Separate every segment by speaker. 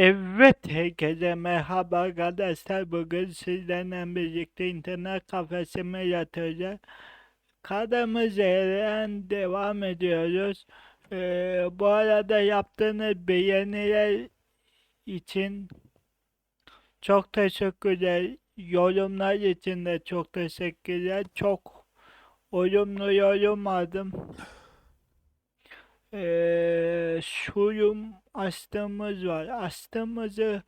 Speaker 1: Evet, herkese merhaba arkadaşlar. Bugün sizlerle birlikte internet kafesime yatıracağız. Kaldığımız yerden devam ediyoruz. Ee, bu arada yaptığınız beğeniler için çok teşekkürler. Yorumlar için de çok teşekkürler. Çok olumlu yorum aldım. Şuyum astımız var. Astımızı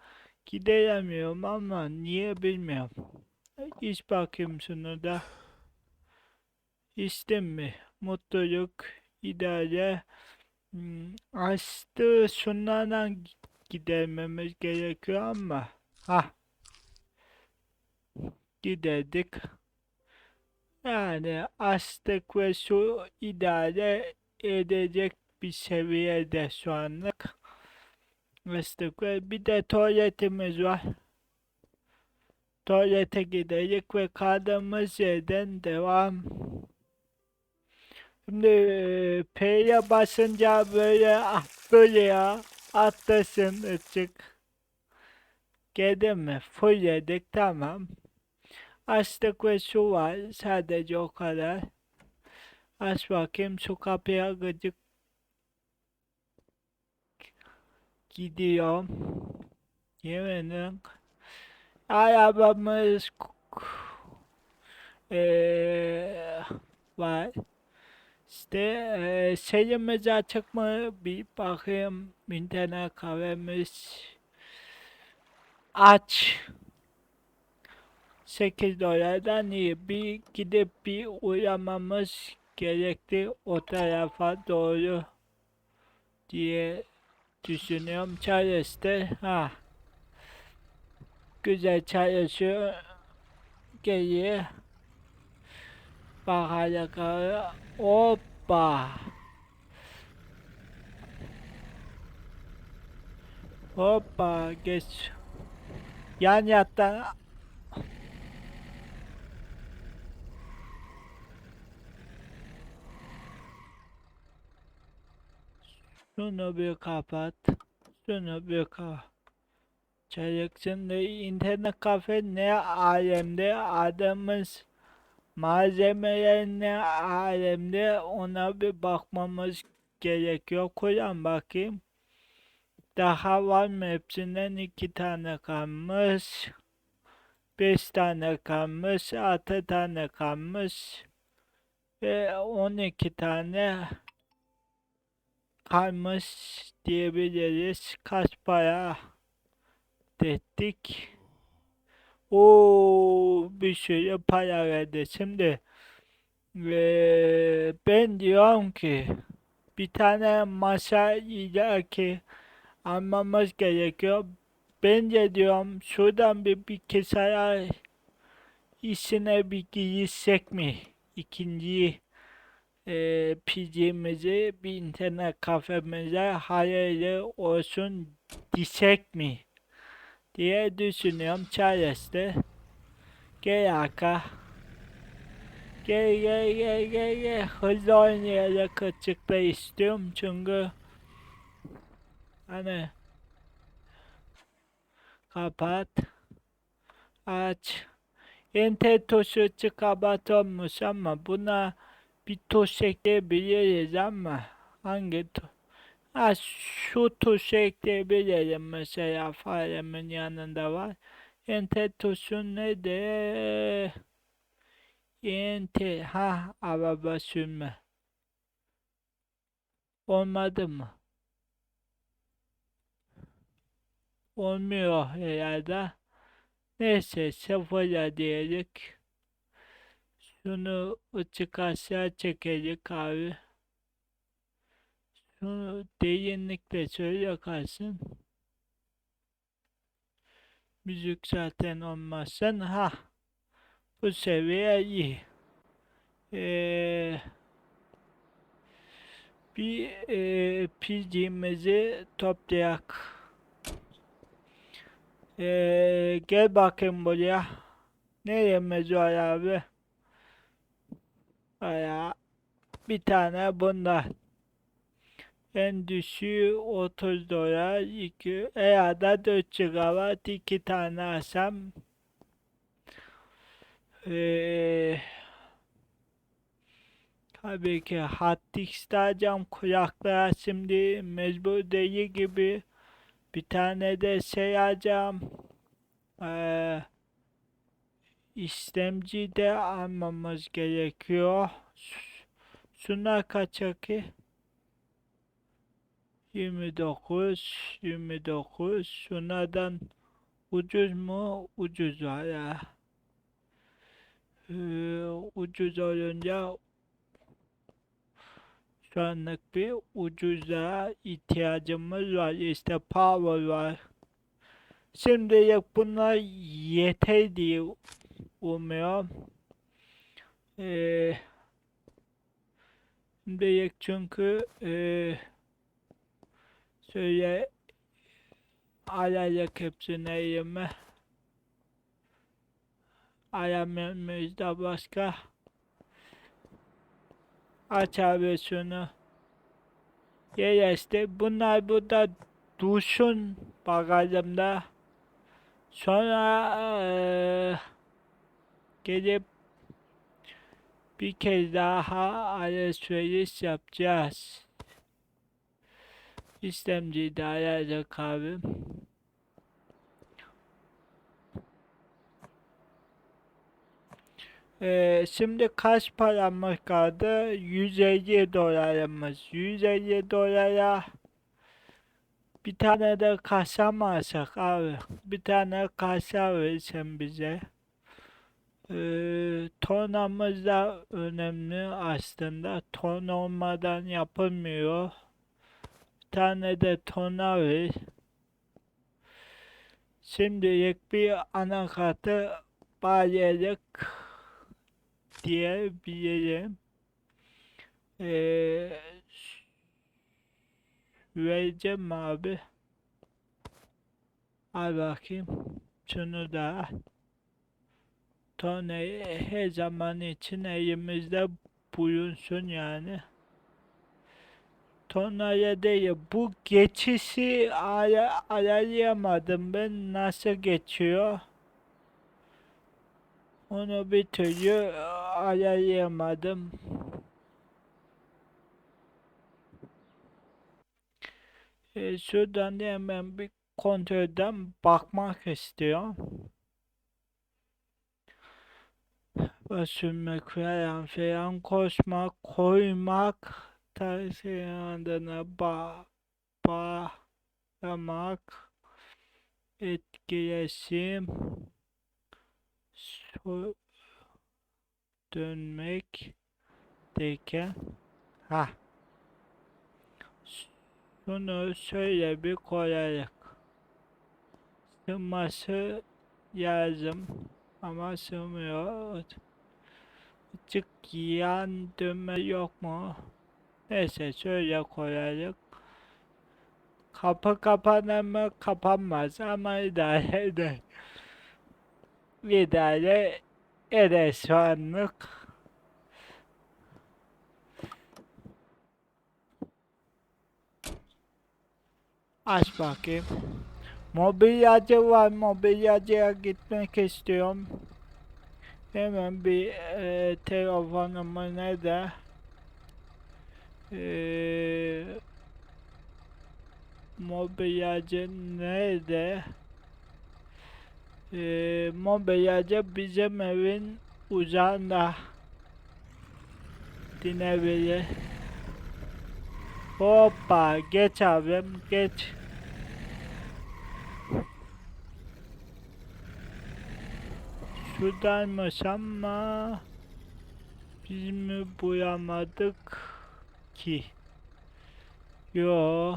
Speaker 1: gideremiyorum ama niye bilmiyorum. İç bakayım şunu da. İçtim mi? Mutluluk, idare. Hmm, astı şunlardan gidermemiz gerekiyor ama. Ha. Giderdik. Yani astık ve su idare edecek bir seviyede şu anlık. Ve bir de tuvaletimiz var. Tuvalete gidelim ve kaldığımız yerden devam. Şimdi eee, P'ye basınca böyle ah böyle ya atlasın ışık. Geldi mi? Full yedik tamam. Açtık ve su var sadece o kadar. Aç bakayım şu kapıya gıcık gidiyorum. Yemedim. Arabamız eee var. İşte eee şeyimiz açık mı? Bir bakayım. İnternet kahvemiz aç. 8 dolardan iyi. Bir gidip bir uğramamız gerekti o tarafa doğru diye düşünüyorum. Çalıştı. Ha. Güzel çalışıyor. Geriye. Bak alakalı. Hoppa. Hoppa geç. Yan yattan Şunu bir kapat. Şunu bir kapat. Şimdi internet kafe ne alemde adamız malzemeler ne alemde ona bir bakmamız gerekiyor. Kur'an bakayım. Daha var mı hepsinden iki tane kalmış. Beş tane kalmış. Altı tane kalmış. Ve on iki tane kalmış diyebiliriz. Kaç para dedik. O bir sürü para verdi. Şimdi eee, ben diyorum ki bir tane masa ki almamız gerekiyor. Ben de diyorum şuradan bir bilgisayar işine bir girsek mi? İkinci eee pidemizi bir internet kafemize hayırlı olsun desek mi? diye düşünüyorum. Çaresi Gel arka. Gel gel gel gel gel. Hızlı oynayarak açıkla istiyorum çünkü hani kapat aç enter tuşu çıkabat olmuş ama buna bir tuş ekleyebiliriz ama hangi tuş Ha şu tuşu ekleyebilirim mesela faremin yanında var. Enter tuşu ne de Enter ha araba sürme. Olmadı mı? Olmuyor herhalde. Neyse sıfırla diyerek şunu ıçık aşağı çekecek abi. Şunu derinlikle şöyle kalsın. Müzik zaten olmazsa ha bu seviye iyi. Ee, bir e, pidimizi toplayak. Ee, gel bakayım buraya. Ne yemez var abi? Bayağı bir tane bundan. En düşüğü 30 dolar. 2 veya da 4 GB 2 tane alsam eee Tabii ki Hattix alacağım kulaklığa şimdi mecbur değil gibi bir tane de şey alacağım. Ee, işlemci de almamız gerekiyor. Şunlar kaç ki? 29, 29. Şunlardan ucuz mu? Ucuz var ya. Ee, ucuz olunca şu anlık bir ucuza ihtiyacımız var. İşte power var. Şimdilik bunlar yeter diye umuyorum. Ee, çünkü ee, şöyle ayarlık hepsine elime ayarlamamız da başka aç abi şunu. İşte bunlar burada dursun bagajımda. Sonra eee, gelip bir kez daha alışveriş yapacağız. İstemciyi de ayarladık abim. Ee, şimdi kaç paramız kaldı? 150 dolarımız. 150 dolara bir tane de kasa mı alsak abi? Bir tane kasa versen bize. Ee, tonamız da önemli aslında. Ton olmadan yapılmıyor. Bir tane de tona ver. Şimdilik bir anakartı bağlayarak diyebilirim. Ee, vereceğim abi. Al bakayım. Şunu da al. Tonayı her zaman için elimizde bulunsun yani. Tonaya değil. Bu geçişi ay ayarlayamadım ben. Nasıl geçiyor? Onu bir türlü ayarlayamadım. E, şuradan da hemen bir kontrolden bakmak istiyorum. Basılmak falan filan koşmak, koymak, taşıyan adına ba bağlamak, etkileşim, so dönmek derken ha şunu şöyle bir koyarak sığması lazım ama sığmıyor Açık yan dönme yok mu? Neyse şöyle koyarak Kapı kapanır mı? Kapanmaz ama idare eder. İdare eder şu anlık. Aç bakayım. Mobilyacı var. Mobilyacıya gitmek istiyorum. Hemen bir e, telefonumu ne de e, mobilyacı nerede? E, mobilyacı bizim evin uzağında dinebilir. Hoppa geç abim geç. Şuradaymış ama biz mi boyamadık ki? Yo.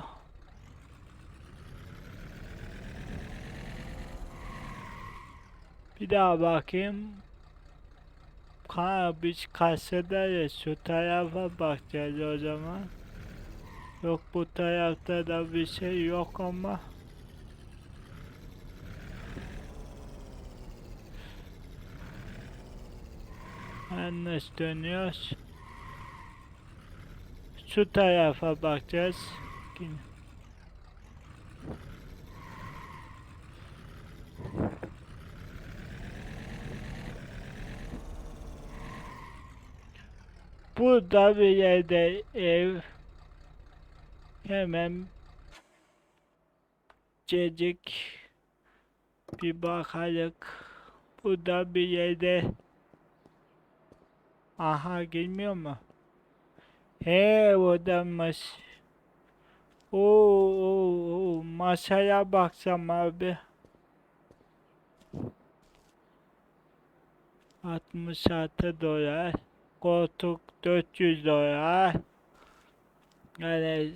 Speaker 1: Bir daha bakayım. Ha biz karşıdayız. Şu tarafa bakacağız o zaman. Yok bu tarafta da bir şey yok ama. Yanlış dönüyoruz. Şu tarafa bakacağız. Burada bir yerde ev hemen cecik bir bakarak burada bir yerde aha gelmiyor mu? He oradaymış. Oo, oo, oo, masaya baksam abi. 66 dolar. Koltuk 400 dolar. Yani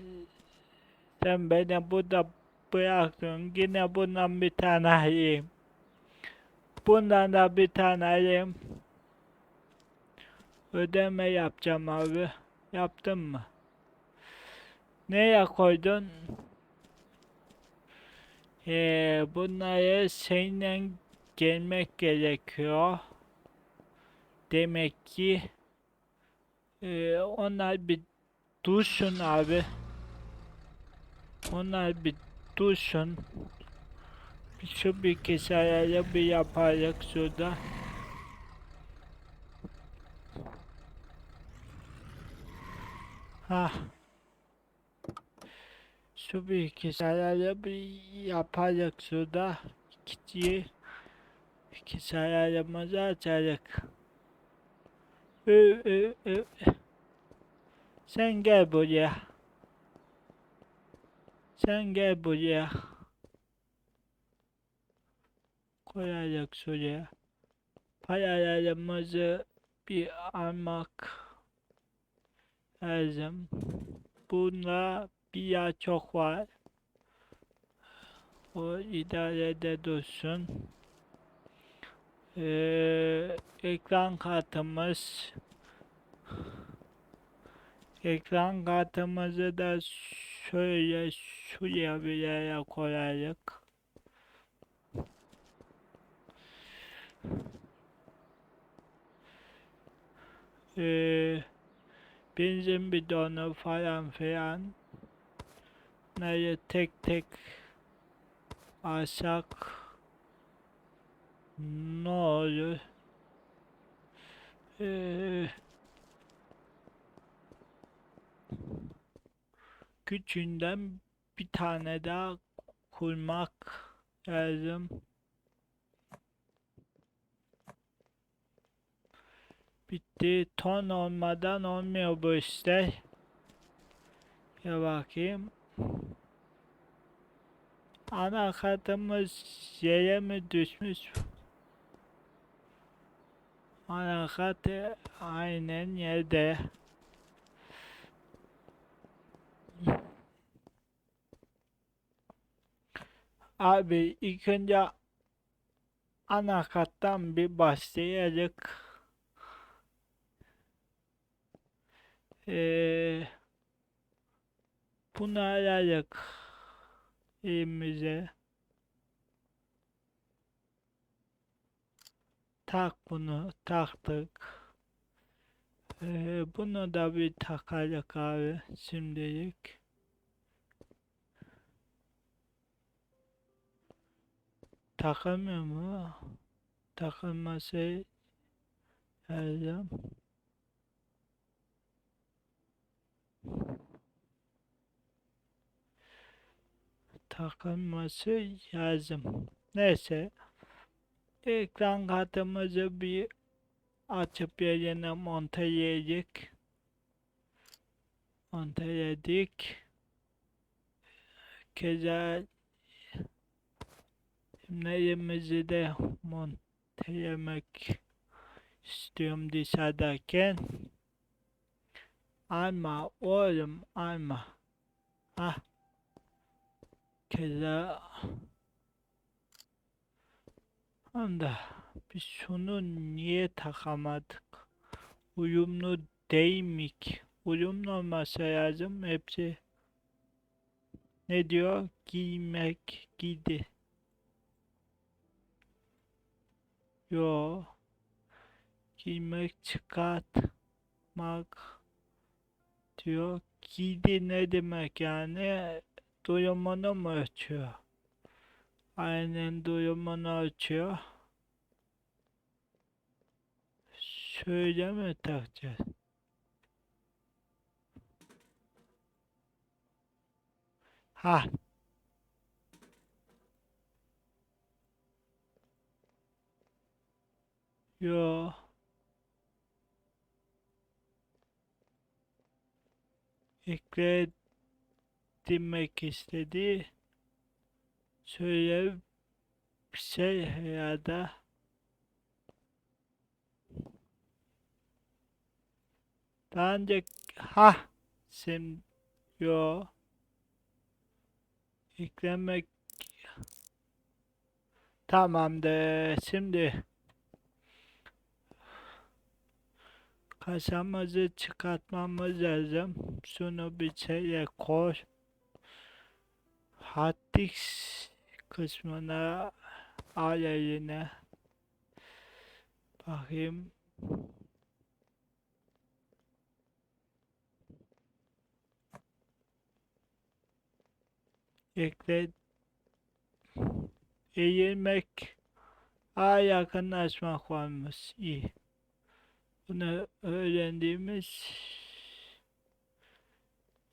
Speaker 1: sen beni burada bıraktın. Yine bundan bir tane alayım. Bundan da bir tane alayım. Ödeme yapacağım abi. Yaptın mı? Neye koydun? Ee, bunları seninle gelmek gerekiyor. Demek ki ee, onlar bir dursun abi. Onlar bir dursun. Şu bir keserle bir yaparız şurada. Ha. Bir keserle bir yaparız şurada. İkinciyi keserlerimizi açarız. Ö, ö, ö. Sen gel buraya. Sen gel buraya. Koyacak şuraya. Paralarımızı bir almak lazım. Bunda bir yağ çok var. O idarede dursun. Ee, ekran kartımız ekran kartımızı da şöyle şuraya bir yere koyarız. Ee, benzin bidonu falan filan Bunları tek tek alsak ne olur? Ee, küçüğünden bir tane daha kurmak lazım. Bitti. Ton olmadan olmuyor bu işler. Ya bakayım. Anakartımız yere mi düşmüş? Anakart aynen yerde. Abi ilk önce anakarttan bir başlayalım. Ee, bunu alarak elimize tak bunu taktık. Ee, bunu da bir takalım abi şimdilik. Takamıyor mu? Takılması lazım. Takılması lazım. Neyse. Ekran kartımızı bir açıp yerine monteledik. Monteledik. Keza Neyimizi de montelemek istiyorum dışarıdayken. Alma oğlum alma. Ah. Keza anda biz şunu niye takamadık? Uyumlu değil mi? Uyumlu olması lazım hepsi. Ne diyor? Giymek, giydi. Yo. Giymek, çıkartmak diyor. Gidi ne demek yani? Duyumunu mu ölçüyor? Aynen duyumunu ölçüyor. Şöyle mi takacağız? Ha. Yo. Ekle demek istedi. Söyle bir şey ya da daha önce ha sim yo. Eklemek. Tamamdır. Şimdi kasamızı çıkartmamız lazım. Şunu bir şeye koy Hattix kısmına al eline bakayım. Ekle. Eğilmek a yakınlaşmak varmış. İyi. Bunu öğrendiğimiz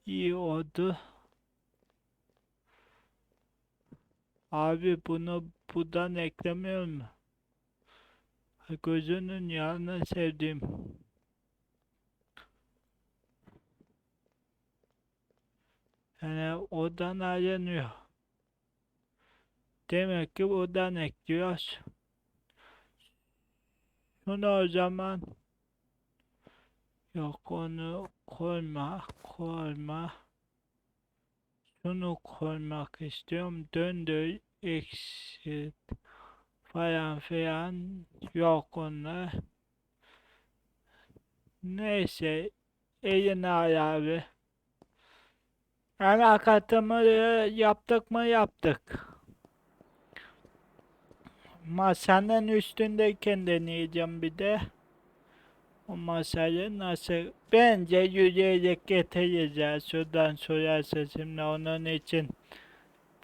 Speaker 1: iyi oldu Abi bunu buradan eklemiyor mu? Gözünün yağını sevdiğim. Yani oradan ayrılıyor. Demek ki buradan ekliyoruz. Şunu o zaman yok onu koyma koyma şunu koymak istiyorum döndür exit falan filan yok onlar neyse eline abi. Anakatımı yaptık mı yaptık. Masanın üstündeyken deneyeceğim bir de? O masayı nasıl? Bence yürüyerek getireceğiz. Şuradan sorarsa şimdi onun için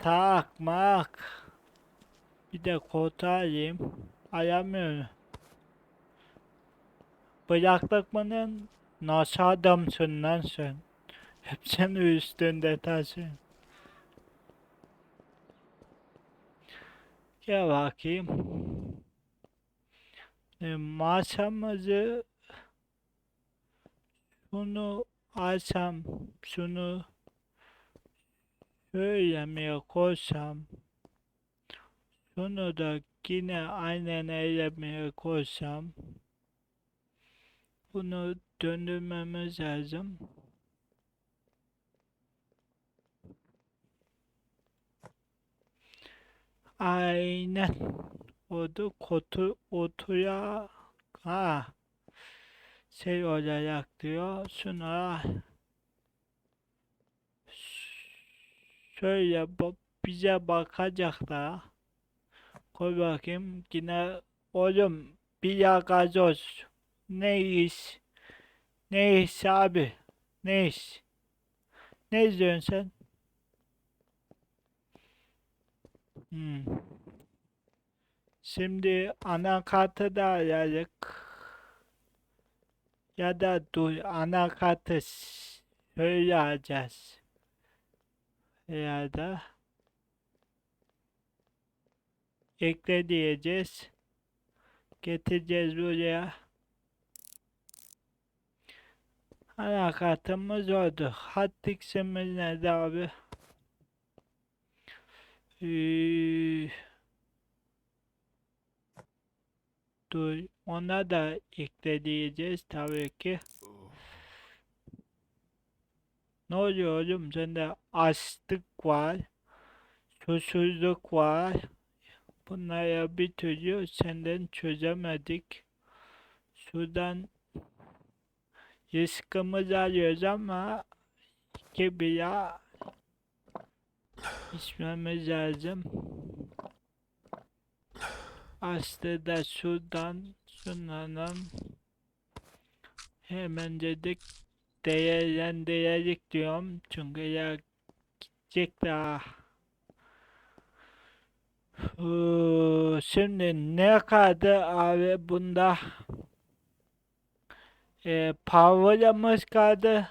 Speaker 1: takmak bir de koltuğu alayım. Ayamıyorum bıraktık bunun nasıl adamsın lan sen? Hepsini üstünde taşıyorsun gel bakayım. E, masamızı şunu alsam, şunu şöyle mi koysam, şunu da yine aynen elemeye koysam, bunu döndürmemiz lazım. Aynen. Oldu kotu otuya ha şey olacak diyor. Şuna şöyle bize bakacak da. Koy bakayım yine oğlum bir gazoz. Ne iş? Ne iş abi? Ne iş? Ne izliyorsun sen? Hmm. şimdi anakartı da ayarladık ya da dur anakartı şöyle alacağız ya da ekle diyeceğiz. Getireceğiz buraya. Anakartımız oldu. Hat x'imiz nerede abi? Ee, dur. Ona da ekle diyeceğiz tabii ki ne oluyor oğlum? Sende açlık var susuzluk var. Bunları bir türlü senden çözemedik. Şuradan rızkımızı alıyoruz ama gibi ya içmemiz lazım. Aslında şuradan şunların hemen dedik değerlendirecek diyorum. Çünkü ya gidecek daha. Şimdi ne kaldı abi bunda? Ee, Power'ımız kaldı.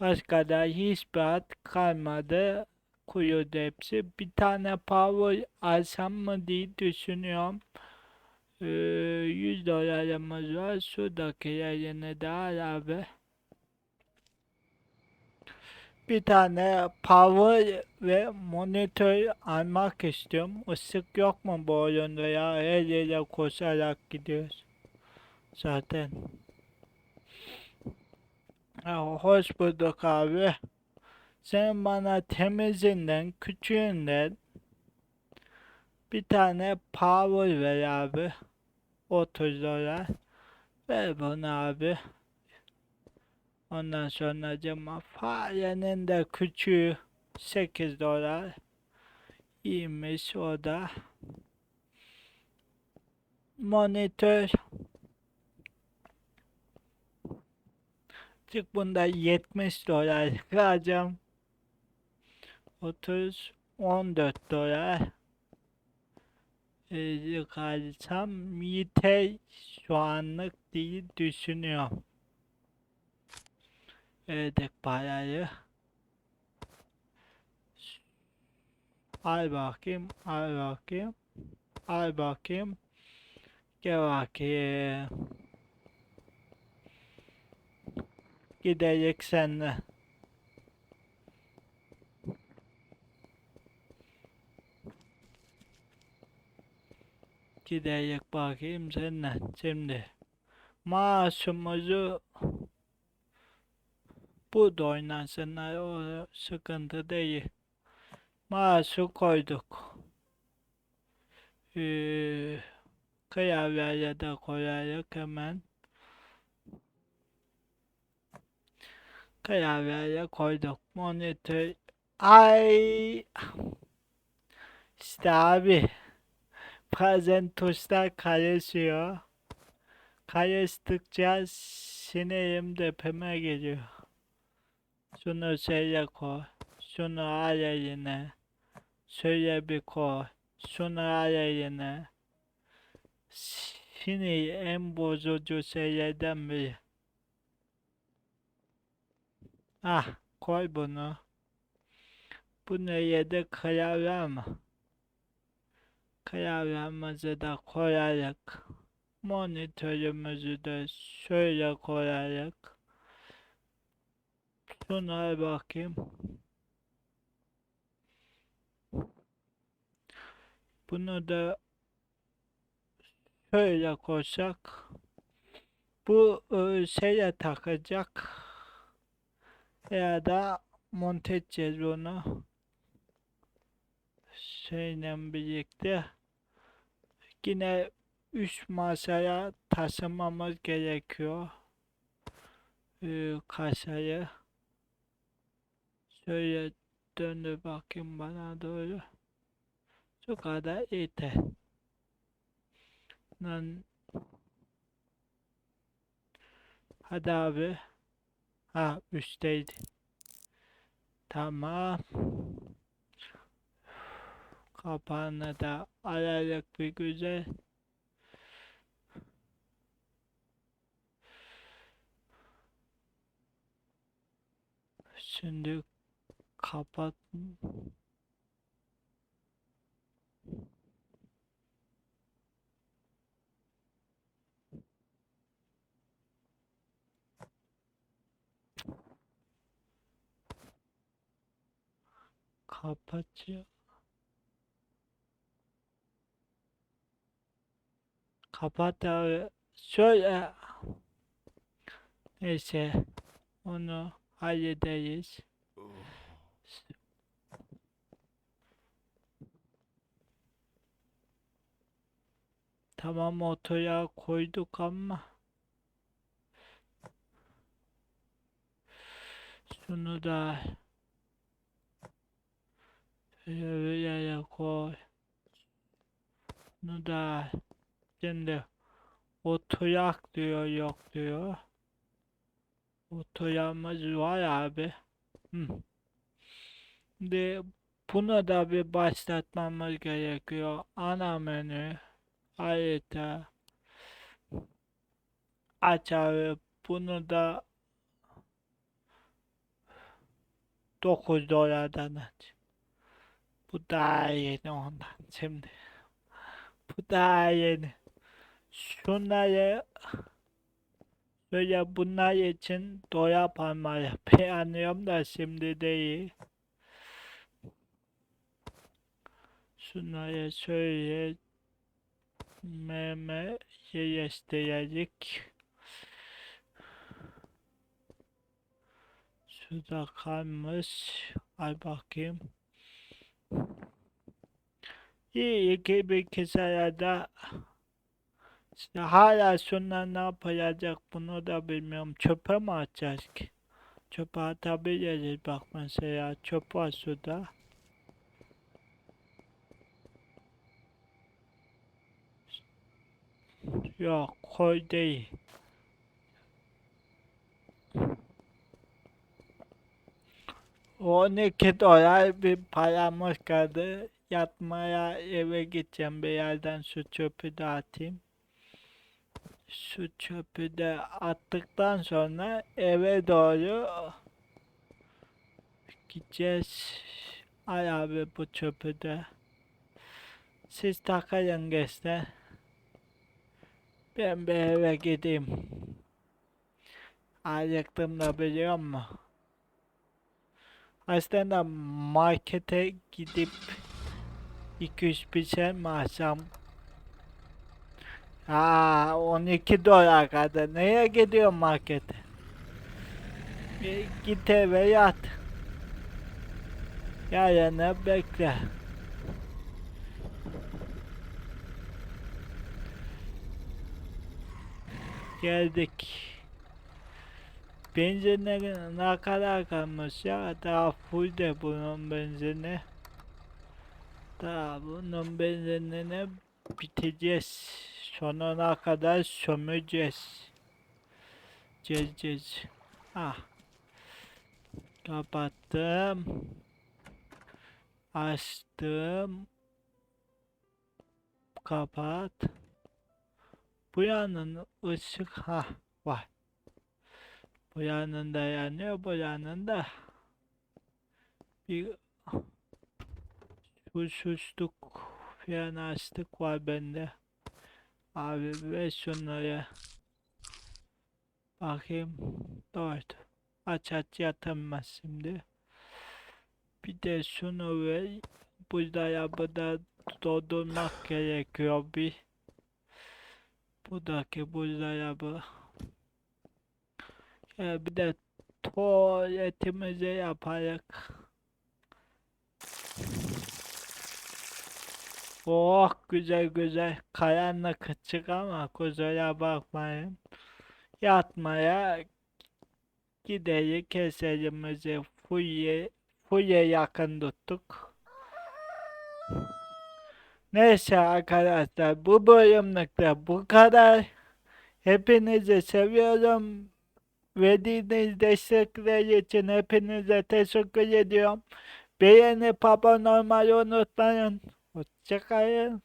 Speaker 1: Başka da hiçbir at kalmadı. Kurudu hepsi. Bir tane power alsam mı diye düşünüyorum. Ee, 100 dolarımız var. Şuradakilerini de al abi. Bir tane power ve monitör almak istiyorum. Isık yok mu bu oyunda ya? Her yere koşarak gidiyoruz. Zaten. Ya, hoş bulduk abi. Sen bana temizinden, küçüğünden bir tane power ver abi. 30 dolar. Ver bunu abi. Ondan sonra cama farenin de küçüğü 8 dolar. İyiymiş o da. Monitör. Çık bunda 70 dolar alacağım. 30 14 dolar. Kalsam yeter şu anlık diye düşünüyorum. Ödek parayı. Al bakayım, al bakayım, al bakayım. Gel bakayım. Gidelim seninle. Gidelim bakayım seninle. Şimdi maaşımızı bu da oynansınlar o sıkıntı değil. Maaşı koyduk. Ee, kıyafetleri de koyarız hemen. Kıyafetleri koyduk. Monitör. Ay. İşte abi. Bazen tuşlar karışıyor. Karıştıkça sinirim tepeme geliyor. Şunu şöyle koy. Şunu al eline. Şöyle bir koy. Şunu al eline. Şimdi en bozucu şeylerden biri. Ah koy bunu. Bunu yedek klavye mı? Klavyemizi de koyarak. Monitörümüzü de şöyle koyarak. Şuna bakayım. Bunu da şöyle koysak. Bu e, şeye takacak. Ya da monte edeceğiz bunu. Şeyle birlikte. Yine üst masaya taşımamız gerekiyor. Ee, kasayı. Şöyle döndür bakayım bana doğru. Şu kadar yeter. Lan. Hadi abi. Ha üstteydi. Tamam. Kapağını da alarak bir güzel. Şimdi kapat. Kapatıyor. Kapat abi. Şöyle. Neyse. Onu hallederiz. Tamam otoya koyduk ama. Şunu da şöyle koy. Şunu da şimdi otoyak diyor yok diyor. Otoyamız var abi. Hı. Şimdi bunu da bir başlatmamız gerekiyor. Ana menü, harita. Aç abi. Bunu da 9 dolardan aç. Bu daha yeni ondan şimdi. Bu daha yeni. Şunları böyle bunlar için doya parmağı beğeniyorum da şimdi değil. Şunları şöyle meme yerleştirecek. Şurada kalmış. Ay bakayım. İyi iki bir keselerde işte hala şunlar ne yapacak bunu da bilmiyorum. Çöpe mi atacağız ki? Çöpe atabiliriz bak mesela çöp var şurada. Yok koy değil. On iki dolar bir paramız kaldı. Yatmaya eve gideceğim bir yerden şu çöpü de atayım. Şu çöpü de attıktan sonra eve doğru gideceğiz. Ay abi bu çöpü de. Siz takılın gençler. Ben bir eve gideyim. Acıktım da biliyor musun? Aslında markete gidip 200 bir şey mi alsam? Aa 12 dolar kadar. Neye gidiyorum markete? Bir git eve yat. Yarını bekle. Geldik. Benzinlerin ne kadar kalmış ya? Daha full de bunun benzini. Daha bunun benzinini biteceğiz. Sonuna kadar sömüreceğiz. Gezeceğiz. Ah. Kapattım. Açtım. Kapat. Bu yanın ışık ha var. Bu yanında yanıyor, bu yanında bir huysuzluk falan açtık var bende. Abi ver şunları. Bakayım. Dört. Aç aç yatamaz şimdi. Bir de şunu ver. Buzdolabı doldurmak gerekiyor bir. Buradaki buzdolabı. Ee, bir de tuvaletimizi yaparak. Oh güzel güzel. Karanlık çık ama kusura bakmayın. Yatmaya gidelim keserimizi fuye, fuye yakın tuttuk. Neyse arkadaşlar bu bölümlükte bu kadar. Hepinizi seviyorum. Verdiğiniz destekler için hepinize teşekkür ediyorum. Beğenip abone olmayı unutmayın. Hoşçakalın.